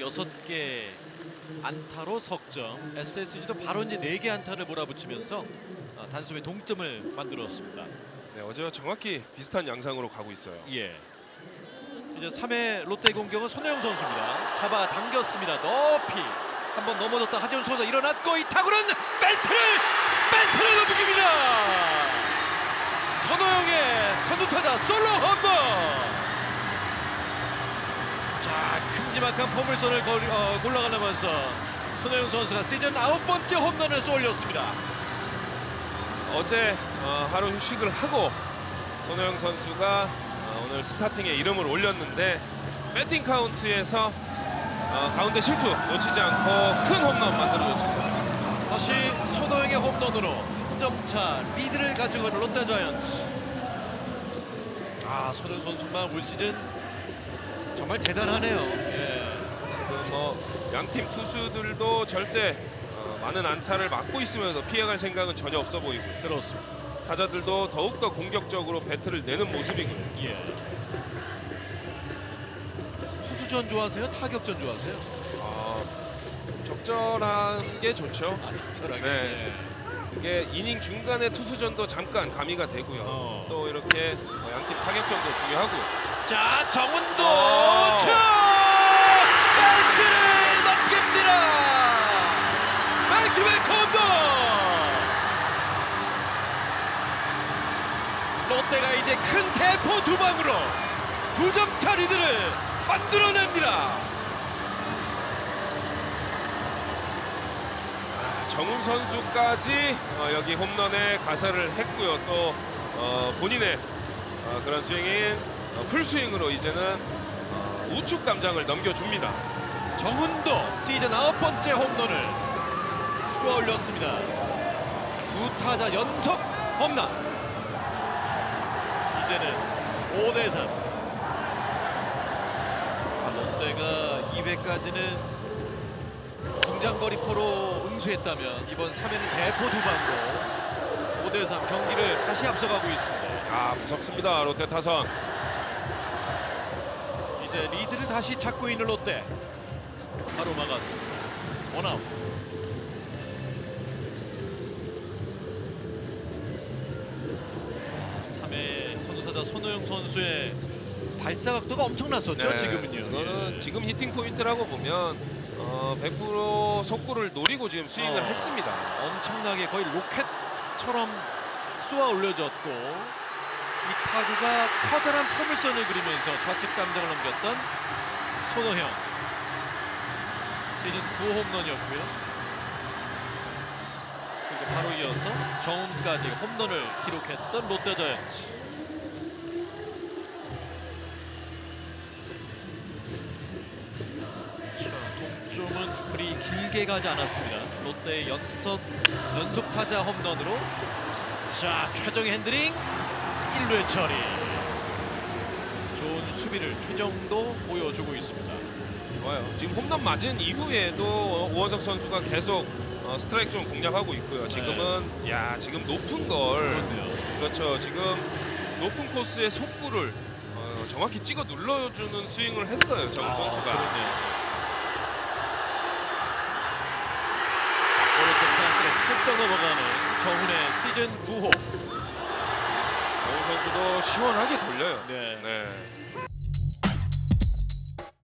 여섯 개 안타로 석점. SSG도 바로 이제 네 개 안타를 몰아붙이면서 어, 단숨에 동점을 만들었습니다. 네, 어제와 정확히 비슷한 양상으로 가고 있어요. 예. 이제 3회 롯데 공격은 손혜영 선수입니다. 잡아 당겼습니다. 높이 한번 넘어졌다 하지원 선수 일어났고 이 타구는 펜스를 펜스를 넘깁니다. 손호영의 선두타자 솔로 홈런. 자 큼지막한 포물선을 걸, 어, 골라가면서 손호영 선수가 시즌 아홉 번째 홈런을 쏘올렸습니다. 어제 어, 하루 휴식을 하고 손호영 선수가 어, 오늘 스타팅에 이름을 올렸는데 배팅 카운트에서 어, 가운데 실투 놓치지 않고 큰 홈런 만들어줬습니다. 다시 손호영의 홈런으로 점차 리드를 가지고 있는 롯데 자이언츠. 아 손호영 선수만 올 시즌 정말 대단하네요. 예. 지금 뭐 양팀 투수들도 절대 어, 많은 안타를 맞고 있으면서 피해갈 생각은 전혀 없어 보이고 그렇습니다. 타자들도 더욱더 공격적으로 배트를 내는 모습이고요. 예. 투수전 좋아하세요? 타격전 좋아하세요? 아, 적절한 게 좋죠. 아 적절하게. 네. 이게 이닝 중간에 투수전도 잠깐 가미가 되고요. 어. 또 이렇게 어, 양팀 타격전도 중요하고요. 자 정은도 어. 쳐 펜스를 넘깁니다. 백투백 홈런. 롯데가 이제 큰 대포 두 방으로 두 점차 리드를 만들어냅니다. 정훈 선수까지 어, 여기 홈런에 가세를 했고요. 또 어, 본인의 어, 그런 스윙인 어, 풀스윙으로 이제는 어, 우측 담장을 넘겨줍니다. 정은도 시즌 아홉 번째 홈런을 쏘아 올렸습니다. 두 타자 연속 홈런. 이제는 5대 3. 롯데가 2회까지는 중장거리포로 응수했다면 이번 3회는 대포 두 방으로 5대 3 경기를 다시 앞서가고 있습니다. 아 무섭습니다. 롯데 타선. 이제 리드를 다시 찾고 있는 롯데 바로 막았습니다. 원아웃. 선두타자 손호영 선수의 발사 각도가 엄청났었죠 네, 지금은요. 이거는 예. 지금 히팅 포인트라고 보면 어, 100% 속구를 노리고 지금 스윙을 어. 했습니다. 엄청나게 거의 로켓처럼 쏘아 올려졌고 이 타구가 커다란 포물선을 그리면서 좌측 담장을 넘겼던 손호형 시즌 9홈런이었고요. 그리고 바로 이어서 정훈까지 홈런을 기록했던 롯데자이언츠. 자, 동점은 그리 길게 가지 않았습니다. 롯데의 연속 연속 타자 홈런으로 자 최정의 핸드링 1루 처리. 좋은 수비를 최정도 보여주고 있습니다. 좋아요. 지금 홈런 맞은 이후에도 오원석 선수가 계속 어, 스트라이크 좀 공략하고 있고요. 지금은 야 지금 높은 걸 그렇네요. 그렇죠. 지금 높은 코스의 속구를 어, 정확히 찍어 눌러주는 스윙을 했어요. 정 아, 선수가. 그렇네요. 오른쪽 펜스를 살짝 넘어가는 정훈의 시즌 9호. 정우 선수도 시원하게 돌려요. 네. 네.